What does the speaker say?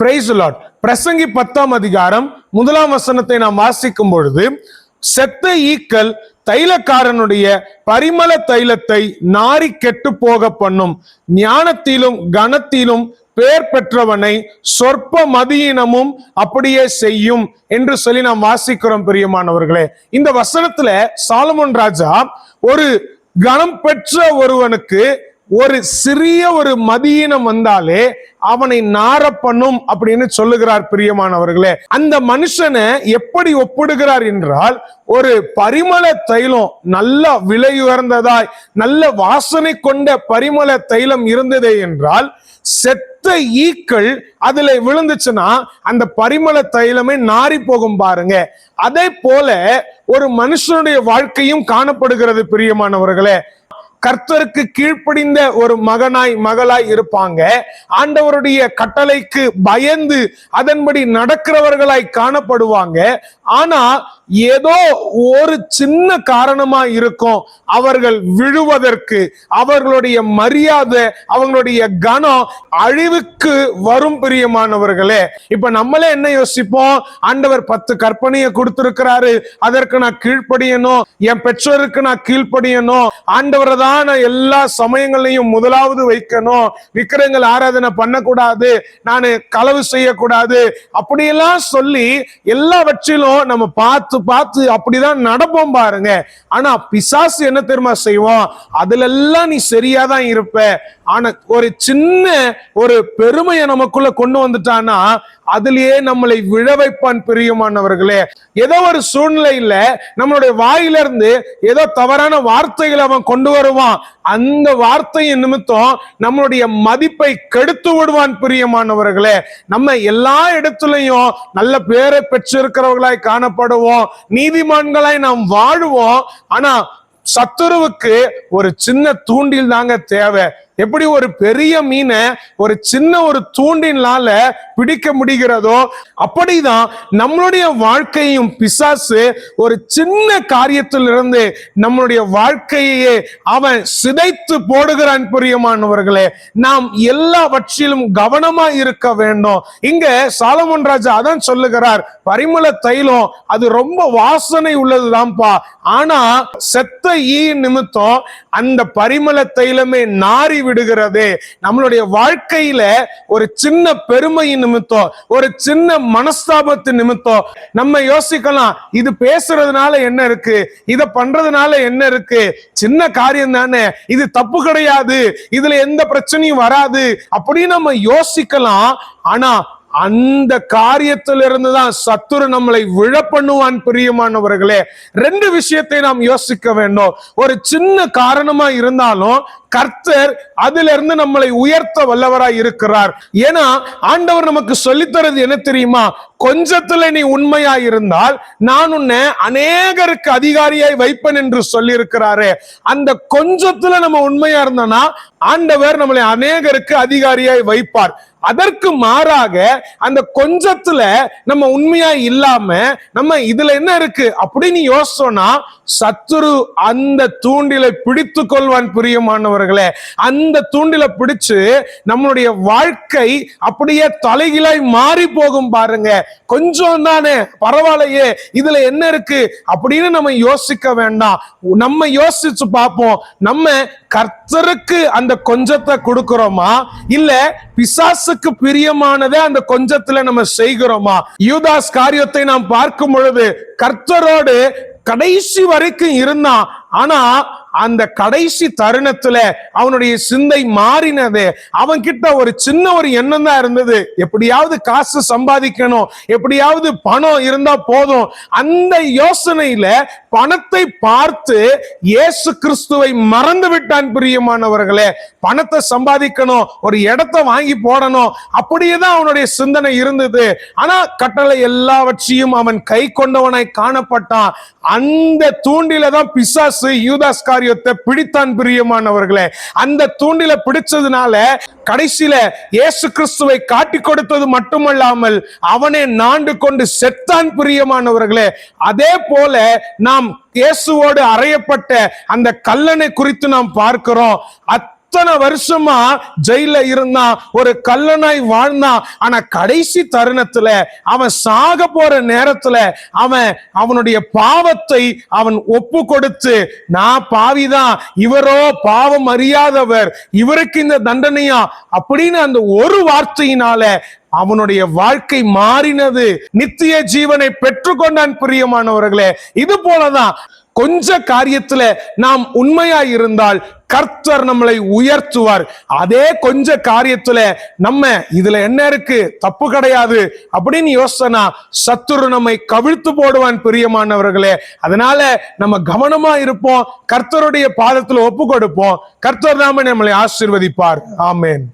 Price lot பிரசங்கி பத்தாம் அதிகாரம் முதலாம் வசனத்தை நாம் வாசிக்கும் பொழுது செத்த ஈக்கள் தைலக்காரனுடைய பரிமள தைலத்தை நாரி கெட்டு போக பண்ணும். ஞானத்திலும் கனத்திலும் பேர் பெற்றவனை சொற்ப மதியினமும் அப்படியே செய்யும் என்று சொல்லி நாம் வாசிக்கிறோம் பிரியமானவர்களே. இந்த வசனத்துல சாலமோன் ராஜா ஒரு கணம் பெற்ற ஒருவனுக்கு ஒரு சிறிய ஒரு மதியினம் வந்தாலே அவனை நார பண்ணும் அப்படின்னு சொல்லுகிறார் பிரியமானவர்களே. அந்த மனுஷனை எப்படி ஒப்பிடுகிறார் என்றால் ஒரு பரிமள தைலம் நல்ல விலை உயர்ந்ததாய் நல்ல வாசனை கொண்ட பரிமள தைலம் இருந்ததே என்றால் செத்த ஈக்கள் அதுல விழுந்துச்சுன்னா அந்த பரிமள தைலமே நாரி போகும் பாருங்க. அதே போல ஒரு மனுஷனுடைய வாழ்க்கையும் காணப்படுகிறது பிரியமானவர்களே. கர்த்தருக்கு கீழ்ப்படிந்த ஒரு மகனாய் மகளாய் இருப்பாங்க. ஆண்டவருடைய கட்டளைக்கு பயந்து அதன்படி நடக்கிறவர்களாய் காணப்படுவாங்க. ஆனா ஏதோ ஒரு சின்ன காரணமா இருக்கும். அவர்கள் விழுவதற்கு அவர்களுடைய மரியாதை அவங்களுடைய கனம் அழிவுக்கு வரும் பிரியமானவர்களே. இப்ப நம்மளே என்ன யோசிப்போம்? ஆண்டவர் பத்து கற்பனையை கொடுத்திருக்கிறாரு. அதற்கு நான் கீழ்ப்படியணும். என் பெற்றோருக்கு நான் கீழ்ப்படியணும். ஆண்டவரை தான் நான் எல்லா சமயங்களையும் முதலாவது வைக்கணும். விக்கிரங்கள் ஆராதனை பண்ணக்கூடாது. நான் களவு செய்யக்கூடாது. அப்படியெல்லாம் சொல்லி எல்லாவற்றிலும் நம்ம பார்த்து பார்த்து அப்படிதான் நடப்போம் பாருங்க. ஆனா பிசாசு என்ன தெரியுமா செய்வோம் அதுல எல்லாம் நீ சரியா தான் இருப்ப. ஆனா ஒரு சின்ன ஒரு பெருமையை நமக்குள்ள கொண்டு வந்துட்டானா அதுலயே நம்மளை விழ வைப்பான் பிரியமானவர்களே. ஏதோ ஒரு சூழ்நிலையில நம்மளுடைய வாயிலிருந்து ஏதோ தவறான வார்த்தைகளை அவன் கொண்டு வருவான். அந்த வார்த்தையின் நிமித்தம் நம்மளுடைய மதிப்பை கெடுத்து விடுவான் பிரியமானவர்களே. நம்ம எல்லா இடத்துலையும் நல்ல பேரை பெற்றிருக்கிறவர்களாய் காணப்படுவோம். நீதிமான்களாய் நாம் வாழுவோம். ஆனா சத்துருவுக்கு ஒரு சின்ன தூண்டில் தாங்க தேவை. எப்படி ஒரு பெரிய மீனை ஒரு சின்ன ஒரு தூண்டினால பிடிக்க முடிகிறதோ அப்படிதான் நம்மளுடைய வாழ்க்கையும் பிசாசு ஒரு சின்ன காரியத்திலிருந்து நம்மளுடைய வாழ்க்கையே அவன் சிதைத்து போடுகிறான் பிரியமானவர்களே. நாம் எல்லாவற்றிலும் கவனமா இருக்க வேண்டும். இங்க சாலமன் ராஜா அதான் சொல்லுகிறார். பரிமள தைலம் அது ரொம்ப வாசனை உள்ளதுதான்ப்பா. ஆனா செத்த ஈ நிமித்தம் அந்த பரிமள தைலமே நாரி விடுகிறது. நம்மளுடைய வாழ்க்கையில ஒரு சின்ன பெருமையின் நிமித்தம் ஒரு சின்ன மனஸ்தாபத்து நிமித்தம் நம்ம யோசிக்கலாம் இது பேசுறதுனால என்ன இருக்கு? இத பண்றதுனால என்ன இருக்கு? சின்ன காரியம் தானே. இது தப்பு கிடையாது. இதுல எந்த பிரச்சனையும் வராது. அப்படின்னு நம்ம யோசிக்கலாம். ஆனா அந்த காரியத்திலிருந்து தான் சத்துரு நம்மளை விழ பண்ணுவான் பிரியமானவர்களே. ரெண்டு விஷயத்தை நாம் யோசிக்க வேண்டும். ஒரு சின்ன காரணமா இருந்தாலும் கர்த்தர் அதுல இருந்து நம்மளை உயர்த்த வல்லவராய் இருக்கிறார். ஏன்னா ஆண்டவர் நமக்கு சொல்லித்தரது என்ன தெரியுமா? கொஞ்சத்துல நீ உண்மையா இருந்தால் நான் உன்னை அநேகருக்கு அதிகாரியாய் வைப்பேன் என்று சொல்லி இருக்கிறாரு அந்த கொஞ்சத்துல நம்ம உண்மையா இருந்தோம்னா ஆண்டவர் நம்மளை அநேகருக்கு அதிகாரியாய் வைப்பார். அதற்கு மாறாக அந்த கொஞ்சத்துல நம்ம உண்மையா இல்லாம நம்ம இதுல என்ன இருக்கு? அப்படின்னு யோசிச்சோம்னா சத்துரு அந்த தூண்டிலை பிடித்து கொள்வான் பிரியமானவர்களே அந்த தூண்டில பிடிச்சு நம்மளுடைய வாழ்க்கை அப்படியே தலைகீழாய் மாறி போகும் பாருங்க. கொஞ்சம் தானே பரவாயில்லையே இதுல என்ன இருக்கு அப்படின்னு நம்ம யோசிக்க வேண்டாம். நம்ம யோசிச்சு பார்ப்போம். நம்ம கர்த்தருக்கு அந்த கொஞ்சத்தை கொடுக்கிறோமா? இல்ல பிசாசுக்கு பிரியமானதை அந்த கொஞ்சத்துல நம்ம செய்கிறோமா? யூதாஸ் காரியத்தை நாம் பார்க்கும் பொழுது கர்த்தரோடு கடைசி வரைக்கும் இருந்தான். ஆனா அந்த கடைசி தருணத்துல அவனுடைய சிந்தை மாறினது. அவன் கிட்ட ஒரு சின்ன ஒரு எண்ணம் தான் இருந்தது. எப்படியாவது காசு சம்பாதிக்கணும். எப்படியாவது பணம் இருந்தா போதும். அந்த யோசனையில பணத்தை பார்த்து இயேசு கிறிஸ்துவை மறந்து விட்டான் பிரியமானவர்களே. பணத்தை சம்பாதிக்கணும். ஒரு இடத்தை வாங்கி போடணும். அப்படியே தான் அவனுடைய சிந்தனை இருந்தது. ஆனா கட்டளை எல்லாவற்றையும் அவன் கை கொண்டவனாய் காணப்பட்டான். அந்த தூண்டில தான் பிசாசு யூதாஸ்காரி காரியத்தை பிடித்தான் பிரியமானவர்களே. அந்த தூண்டில பிடிச்சதுனால கடைசியில இயேசு கிறிஸ்துவை காட்டி கொடுத்தது மட்டுமல்லாமல் அவனை நாண்டு கொண்டு செத்தான் பிரியமானவர்களே. அதே போல நாம் இயேசுவோடு அறையப்பட்ட அந்த கல்லனை குறித்து நாம் பார்க்கிறோம். இத்தனை வருஷமா ஜெயில இருந்தான் ஒரு கல்லனாய் வாழ்ந்தான் ஆனா கடைசி தருணத்துல அவன் சாக போற நேரத்துல அவன் அவனுடைய பாவத்தை அவன் ஒப்பு கொடுத்து நான் பாவிதான் இவரோ பாவம் அறியாதவர் இவருக்கு இந்த தண்டனையா? அப்படின்னு அந்த ஒரு வார்த்தையினால அவனுடைய வாழ்க்கை மாறினது. நித்திய ஜீவனை பெற்றுக்கொண்டான் பிரியமானவர்களே. இது போலதான் கொஞ்ச காரியத்துல நாம் உண்மையா இருந்தால் கர்த்தர் நம்மளை உயர்த்துவார். அதே கொஞ்ச காரியத்துல நம்ம இதுல என்ன இருக்கு? தப்பு கிடையாது அப்படின்னு யோசனா சத்துரு நம்மை கவிழ்த்து போடுவான் பிரியமானவர்களே. அதனால நம்ம கவனமா இருப்போம். கர்த்தருடைய பாதத்துல ஒப்பு கொடுப்போம் கர்த்தர் நாம நம்மளை ஆசிர்வதிப்பார். ஆமேன்.